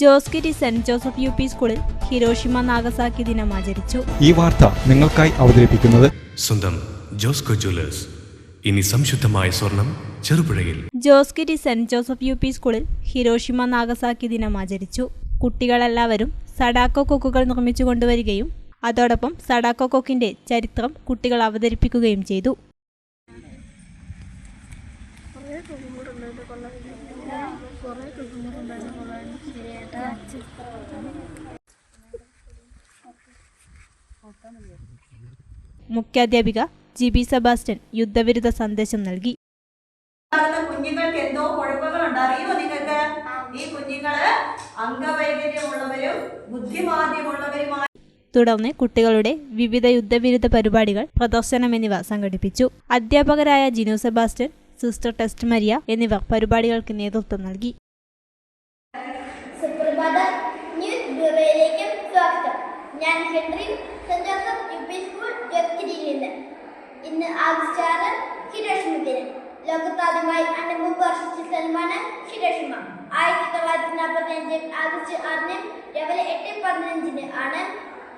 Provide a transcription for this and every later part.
Josegiri Saint Joseph U P സ്കൂളിൽ Hiroshima Nagasaki ദിനം ആചരിച്ചു. ഈ വാർത്ത നിങ്ങൾക്കായി അവതരിപ്പിക്കുന്നത് സ്വന്തം ജോസ്കോ ജ്വല്ലേഴ്സ്. ഇനി സംശുദ്ധമായ സ്വർണം ചെറുപുഴയിൽ. Josegiri Saint Joseph U P സ്കൂളിൽ ഹിരോഷിമ നാഗസാക്കി ദിനം ആചരിച്ചു. കുട്ടികളെല്ലാവരും സഡാക്കോ കൊക്കുകൾ നിർമ്മിച്ചു കൊണ്ടുവരികയും അതോടൊപ്പം സഡാക്കോ കൊക്കിന്റെ ചരിത്രം കുട്ടികൾ അവതരിപ്പിക്കുകയും ചെയ്തു. മുഖ്യാധ്യാപിക ജി ബി സെബാസ്റ്റ്യൻ യുദ്ധവിരുദ്ധ സന്ദേശം നൽകി. കുഞ്ഞുങ്ങൾക്ക് എന്തോ കുഴപ്പങ്ങളുണ്ട്. അറിയോ നിങ്ങൾക്ക്? ഈ കുഞ്ഞുങ്ങൾ അംഗവൈകല്യമുള്ളവരും ബുദ്ധിമാന്ദ്യമുള്ളവരുമായ തുടർന്ന് കുട്ടികളുടെ വിവിധ യുദ്ധവിരുദ്ധ പരിപാടികൾ പ്രദർശനം എന്നിവ സംഘടിപ്പിച്ചു. അധ്യാപകരായ ജിനു സെബാസ്റ്റ്യൻ സിസ്റ്റർ ടെസ്റ്റ് മരിയ എന്നിവർ പരിപാടികൾക്ക് നേതൃത്വം നൽകി. ആയിരത്തി തൊള്ളായിരത്തി നാൽപ്പത്തി അഞ്ച് ആഗസ്റ്റ് ആറിന് രാവിലെ എട്ട് പതിനഞ്ചിന് ആണ്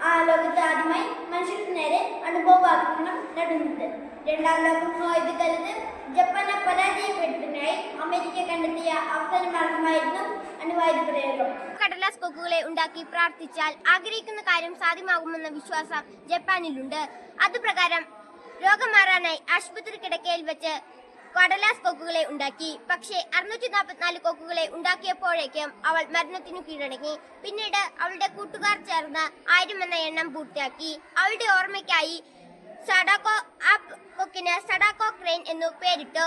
ആ ലോകത്ത് ആദ്യമായി മനുഷ്യർക്ക് നേരെ അണുബോംബാക്രമണം നടന്നത് രണ്ടാം ലോക മഹായുദ്ധകാലത്ത് ജപ്പാനെ പരാജയപ്പെടുത്തുന്നതിനായി അമേരിക്ക കണ്ടെത്തിയ അവസര മാർഗമായിരുന്നു അണുവായുധ പ്രയോഗം. കടലാസ് കൊക്കുകളെ ഉണ്ടാക്കി പ്രാർത്ഥിച്ചാൽ ആഗ്രഹിക്കുന്ന കാര്യം സാധ്യമാകുമെന്ന വിശ്വാസം ജപ്പാനിലുണ്ട്. അതുപ്രകാരം രോഗം മാറാനായി ആശുപത്രി കിടക്കയിൽ വെച്ച് കടലാസ് കൊക്കുകളെ ഉണ്ടാക്കി. പക്ഷേ അറുന്നൂറ്റി നാൽപ്പത്തിനാല് കൊക്കുകളെ ഉണ്ടാക്കിയപ്പോഴേക്കും അവൾ മരണത്തിനു കീഴടങ്ങി. പിന്നീട് അവളുടെ കൂട്ടുകാർ ചേർന്ന് ആയിരം എന്ന എണ്ണം പൂർത്തിയാക്കി. അവളുടെ ഓർമ്മയ്ക്കായി സഡാക്കോ ആപ്പ് കൊക്കിന് സഡാക്കോ ക്രെയിൻ എന്നു പേരിട്ടു.